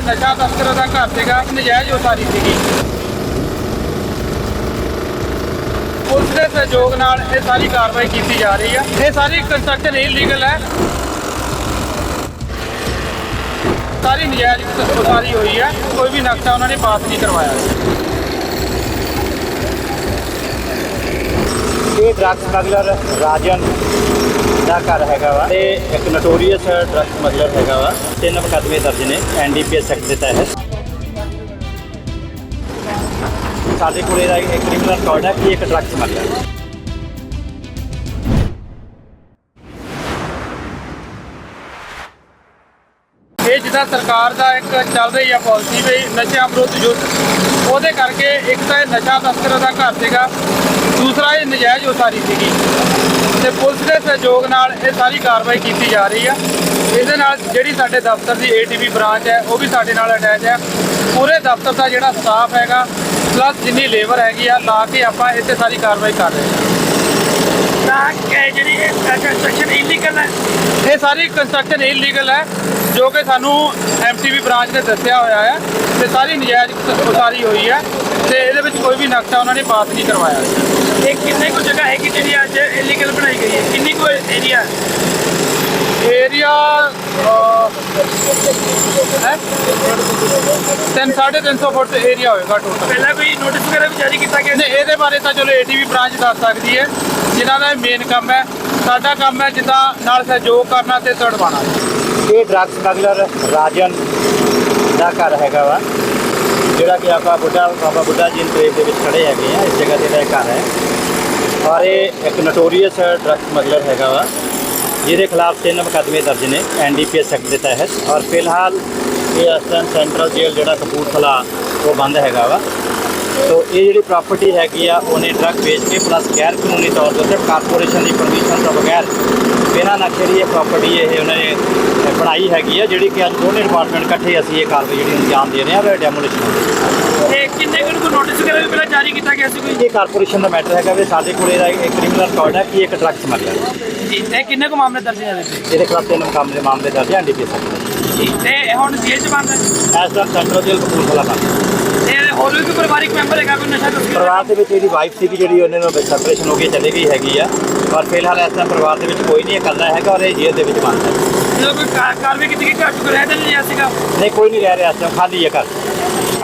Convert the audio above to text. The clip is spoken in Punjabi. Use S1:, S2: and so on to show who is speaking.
S1: ਇਹ ਨਸ਼ਾ ਤਸਕਰਾਂ ਦਾ ਘਰ ਸੀਗਾ ਨਜਾਇਜ਼ ਉਸਾਰੀ ਸੀਗੀ ਪੁਲਿਸ ਦੇ ਸਹਿਯੋਗ ਨਾਲ ਇਹ ਸਾਰੀ ਕਾਰਵਾਈ ਕੀਤੀ ਜਾ ਰਹੀ ਹੈ ਇਹ ਸਾਰੀ ਕੰਸਟਰਕਸ਼ਨ ਇਲੀਗਲ ਹੈ ਸਾਰੀ ਨਜਾਇਜ਼ ਉਸਾਰੀ ਹੋਈ ਹੈ ਕੋਈ ਵੀ ਨਕਸ਼ਾ ਉਹਨਾਂ ਨੇ ਪਾਸ ਨਹੀਂ ਕਰਵਾਇਆ
S2: ਇਹ ਡਰੱਗ ਸਮਗਲਰ ਰਾਜਨ ਦਾ ਘਰ ਹੈਗਾ ਵਾ ਤੇ ਇੱਕ ਨੋਟੋਰੀਅਸ ਡਰੱਗ ਸਮਗਲਰ ਹੈਗਾ ਵਾ। ਤਿੰਨ ਮੁਕੱਦਮੇ ਦਰਜ ਨੇ ਐਨਡੀਪੀਐਸ ਐਕਟ ਦੇ ਤਹਿਤ। ਸਾਡੇ ਕੋਲ ਇਹਦਾ ਇੱਕ ਕ੍ਰਿਮੀਨਲ ਰਿਕਾਰਡ ਹੈ ਕਿ ਇੱਕ ਡਰੱਗ ਸਮਗਲਰ
S1: ਇਹ ਜਿੱਦਾਂ ਸਰਕਾਰ ਦਾ ਇੱਕ ਚੱਲ ਰਹੀ ਆ ਪਾਲਿਸੀ ਵੀ ਨਸ਼ਿਆਂ ਵਿਰੁੱਧ ਯੁੱਧ, ਉਹਦੇ ਕਰਕੇ ਇੱਕ ਤਾਂ ਇਹ ਨਸ਼ਾ ਤਸਕਰਾਂ ਦਾ ਘਰ ਸੀਗਾ। ਦੂਸਰਾ ਇਹ ਨਜਾਇਜ਼ ਉਸਾਰੀ ਸੀਗੀ। ਤੇ ਪੁਲਿਸ ਦੇ ਸਹਿਯੋਗ ਨਾਲ ਇਹ ਸਾਰੀ ਕਾਰਵਾਈ ਕੀਤੀ ਜਾ ਰਹੀ ਆ। ਇਹਦੇ ਨਾਲ ਜਿਹੜੀ ਸਾਡੇ ਦਫ਼ਤਰ ਦੀ ਏਟੀਵੀ ਬ੍ਰਾਂਚ ਹੈ ਉਹ ਵੀ ਸਾਡੇ ਨਾਲ ਅਟੈਚ ਹੈ। ਪੂਰੇ ਦਫ਼ਤਰ ਦਾ ਜਿਹੜਾ ਸਟਾਫ ਹੈਗਾ ਪਲੱਸ ਜਿੰਨੀ ਲੇਬਰ ਹੈਗੀ ਆ ਲਾ ਕੇ ਆਪਾਂ ਇੱਥੇ ਸਾਰੀ ਕਾਰਵਾਈ ਕਰ ਰਹੇ ਹਾਂ।
S3: ਤਾਂ ਜਿਹੜੀ ਕੰਸਟਰਕਸ਼ਨ ਇਲੀਗਲ ਹੈ?
S1: ਇਹ ਸਾਰੀ ਕੰਸਟਰਕਸ਼ਨ ਇਲੀਗਲ ਹੈ ਜੋ ਕਿ ਸਾਨੂੰ ਐਮਟੀਵੀ ਬ੍ਰਾਂਚ ਨੇ ਦੱਸਿਆ ਹੋਇਆ ਹੈ। ਤੇ ਸਾਰੀ ਨਜਾਇਜ਼ ਉਸਾਰੀ ਹੋਈ ਹੈ। ਕੋਈ ਵੀ ਨਕਸ਼ਾ ਉਹਨਾਂ ਨੇ ਪਾਸ ਨਹੀਂ ਕਰਵਾਇਆ।
S3: ਇਹ ਕਿੰਨੇ ਕੁ ਜਗ੍ਹਾ ਹੈ ਕਿ ਜਿਹੜੀ ਅੱਜ ਇਲੀਗਲ ਬਣਾਈ ਗਈ ਹੈ? ਕਿੰਨੀ ਕੁ ਏਰੀਆ
S1: ਏਰੀਆ ਹੈ? ਤਿੰਨ ਸਾਢੇ ਤਿੰਨ ਸੌ ਫੁੱਟ ਏਰੀਆ ਹੋਏਗਾ ਟੋਟਲ
S3: ਪਹਿਲਾਂ ਕੋਈ ਨੋਟਿਸ ਵਗੈਰਾ ਵੀ ਜਾਰੀ ਕੀਤਾ ਗਿਆ
S1: ਨੇ ਇਹਦੇ ਬਾਰੇ ਤਾਂ ਚਲੋ ਏਟੀਵੀ ਬ੍ਰਾਂਚ ਦੱਸ ਸਕਦੀ ਹੈ। ਜਿਨ੍ਹਾਂ ਦਾ ਮੇਨ ਕੰਮ ਹੈ ਸਾਡਾ ਕੰਮ ਹੈ ਜਿੱਦਾਂ ਨਾਲ ਸਹਿਯੋਗ ਕਰਨਾ ਤੇ ਤੜਵਾਣਾ
S2: ਇਹ ਡਰੱਗ ਸਮਗਲਰ ਰਾਜਨ ਦਾ ਘਰ ਹੈਗਾ ਵਾ। ਜਿਹੜਾ ਕਿ ਆਪਾਂ ਬੁੱਢਾ ਬਾਬਾ ਬੁੱਢਾ ਜੀ ਇਨਕਲੇਵ ਦੇ ਵਿੱਚ ਖੜੇ ਹੈਗੇ ਆ, ਇਸ ਜਗ੍ਹਾ ਤੇ ਦਾ ਇਹ ਘਰ ਹੈ। ਔਰ ਇਹ ਇੱਕ ਨਟੋਰੀਅਸ ਡਰੱਗ ਸਮਗਲਰ ਹੈਗਾ ਵਾ, ਜਿਹਦੇ ਖਿਲਾਫ ਤਿੰਨ ਮੁਕੱਦਮੇ ਦਰਜ ਨੇ ਐਨਡੀਪੀਐਸ ਐਕਟ ਦੇ ਤਹਿਤ। ਔਰ ਫਿਲਹਾਲ ਇਹ ਇਸ ਸੈਂਟਰਲ ਜੇਲ੍ਹ ਜਿਹੜਾ ਕਪੂਰਥਲਾ, ਉਹ ਬੰਦ ਹੈਗਾ ਵਾ। ਤੋ ਇਹ ਜਿਹੜੀ ਪ੍ਰਾਪਰਟੀ ਹੈਗੀ ਆ ਉਹਨੇ ਡਰੱਗ ਵੇਚ ਕੇ ਪਲੱਸ ਗੈਰ ਕਾਨੂੰਨੀ ਤੌਰ ਤੇ ਕਾਰਪੋਰੇਸ਼ਨ ਦੀ ਪਰਮਿਸ਼ਨ ਤੋਂ ਬਗੈਰ ਬਿਨਾਂ ਨਕਸ਼ੇ ਦੀ ਇਹ ਪ੍ਰਾਪਰਟੀ ਇਹ ਉਹਨਾਂ ਨੇ ਬਣਾਈ ਹੈਗੀ ਆ ਜਿਹੜੀ ਕਿ ਅੱਜ ਦੋਨੇ ਡਿਪਾਰਟਮੈਂਟ ਇਕੱਠੇ ਅਸੀਂ ਇਹ ਕਾਰਵਾਈ ਜਿਹੜੀ ਅੰਜਾਮ ਦੇ ਰਹੇ ਹਾਂ ਔਰ ਡੈਮੋਲੀਸ਼ਨ ਹੋ ਹੈ
S3: ਤੇ ਕਿੰਨੇ ਕੁ ਨੂੰ ਨੋਟਿਸ ਪਹਿਲਾਂ ਜਾਰੀ ਕੀਤਾ ਗਿਆ ਸੀ ਕੋਈ?
S2: ਇਹ ਕਾਰਪੋਰੇਸ਼ਨ ਦਾ ਮੈਟਰ ਹੈਗਾ ਵੀ ਸਾਡੇ ਕੋਲ ਇਹਦਾ ਇੱਕ ਕ੍ਰਿਮੀਨਲ ਰਿਕਾਰਡ ਹੈ ਕਿ ਇੱਕ ਡਰੱਗ ਸਮਗਲਰ
S3: ਜੀ ਤੇ ਕਿੰਨੇ ਕੁ ਮਾਮਲੇ ਦਰਜ ਨੇ ਇਹਦੇ
S2: ਖਿਲਾਫ ਤਿੰਨ ਮੁਕਾਮ ਦੇ ਮਾਮਲੇ ਦਰਜ ਐਨਡੀਪੀਐਸ ਐਕਟ
S3: ਜੀ ਤੇ ਇਹ ਹੁਣ ਜੇਲ੍ਹ ਚ ਬੰਦ ਹੈ?
S2: ਟਾਈਮ ਸੈਂਟਰਲ ਜੇਲ੍ਹ ਕਪੂਰਥਲਾ ਬੰਦ
S3: ਹੋਰ ਵੀ ਕੋਈ ਪਰਿਵਾਰਿਕ ਮੈਂਬਰ ਹੈਗਾ ਕੋਈ ਨਸ਼ਾ ਤਸਕਰ
S2: ਪਰਿਵਾਰ ਦੇ ਵਿੱਚ ਇਹਦੀ ਵਾਈਫ ਸੀਗੀ ਜਿਹੜੀ ਉਹਨਾਂ ਨੂੰ ਸੈਪਰੇਸ਼ਨ ਹੋ ਕੇ ਚਲੇ ਗਈ ਹੈਗੀ ਆ। ਪਰ ਫਿਲਹਾਲ ਇਸ ਟਾਈਮ ਪਰਿਵਾਰ ਦੇ ਵਿੱਚ ਕੋਈ ਨਹੀਂ ਇਕੱਲਾ ਹੈਗਾ ਔਰ ਇਹ ਜੇਲ੍ਹ ਦੇ ਵਿੱਚ ਬੰਦ ਹੈ।
S3: ਜਦੋਂ ਕੋਈ ਕਾਰ- ਕਾਰਵਾਈ ਕੀਤੀ ਗਈ ਘਰ ਚ ਕੋਈ ਰਹਿ ਤਾਂ ਨਹੀਂ ਰਿਹਾ ਸੀਗਾ?
S2: ਨਹੀਂ ਕੋਈ ਨਹੀਂ ਰਹਿ ਰਿਹਾ ਇਸ ਟਾਈਮ ਖਾਲੀ ਹੈ ਘਰ।